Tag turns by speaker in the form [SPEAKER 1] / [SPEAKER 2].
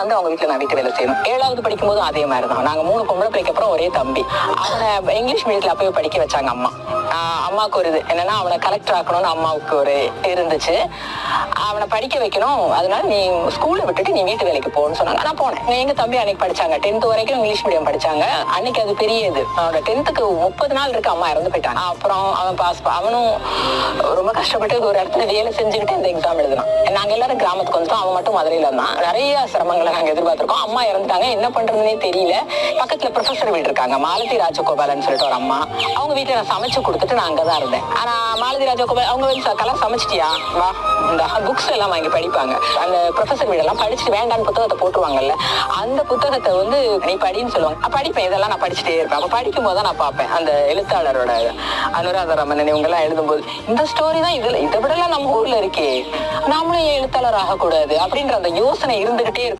[SPEAKER 1] வந்து அவங்க வீட்டுல நான் வீட்டு வேலை செய்யணும் ஏழாவது படிக்கும்போது அதே மாதிரி தான் நாங்க மூணு பொம்பளை பிள்ளைக்கு அப்புறம் ஒரே தம்பி. அவனை இங்கிலீஷ் மீடியத்துல அப்பவே படிக்க வச்சாங்க அம்மா. அம்மாவுக்கு ஒரு இது. என்னன்னா அவனை கலெக்டர் ஆக்கணும்னு அம்மாவுக்கு ஒரு இருந்துச்சு. அவனை படிக்க வைக்கணும். அதனால நீ ஸ்கூல்ல விட்டுட்டு நீ வீட்டு வேலைக்கு போகணும்னு சொன்னாங்க. நான் போனேன். எங்க தம்பி அன்னைக்கு படிச்சாங்க. டென்த் வரைக்கும் இங்கிலீஷ் மீடியம் படிச்சாங்க. அன்னைக்கு அது பெரிய இது. அவனோட டென்த்துக்கு முப்பது நாள் இருக்கு அம்மா இறந்து போயிட்டாங்க. அப்புறம் அவன் பாஸ் அவனும் ரொம்ப கஷ்டப்பட்டு ஒரு இடத்துல வேலை செஞ்சுக்கிட்டு இந்த எக்ஸாம் எழுதினான். நாங்க எல்லாரும் கிராமத்துக்கு வந்துட்டோம். அவன் மட்டும் மதுரையில இருந்தான். நிறைய சிரமங்களை நாங்க எதிர்பார்த்திருக்கோம். அம்மா இறந்துட்டாங்க. என்ன பண்றதுன்னே தெரியல. பக்கத்துல ப்ரொஃபசர் வீடு இருக்காங்க. மாலதி ராஜகோபாலன் சொல்லிட்டு ஒரு அம்மா. அவங்க வீட்டுல நான் சமைச்சு கொடுத்துட்டு நான் அங்கதான் இருந்தேன். ஆனா மாலதி ராஜகோபால் அவங்க வந்து கலாம் சமைச்சிட்டியா? வா இந்த புக்ஸ் எல்லாம் வாங்கி படிப்பாங்க. அந்த ப்ரொஃபசர் வீடெல்லாம் படிச்சுட்டு வேண்டான்னு புத்தகத்தை போட்டுருவாங்கல்ல அந்த புத்தகத்தை வந்து நீ படின்னு சொல்லுவாங்க. படிப்பேன் இதெல்லாம் நான் படிச்சுட்டே இருப்பேன். அப்போ படிக்கும் போது தான் நான் பார்ப்பேன். அந்த எழுத்தாளரோட அனுராதா ரமணன் இவங்க எல்லாம் எழுதும்போது இந்த ஸ்டோரி தான் இதுல இதை விடலாம் நம்ம ஊர்ல இருக்கே. நாமளும் ஏன் எழுத்தாளர் ஆகக்கூடாது அப்படின்ற அந்த யோசனை இருந்துகிட்டே இருக்கு.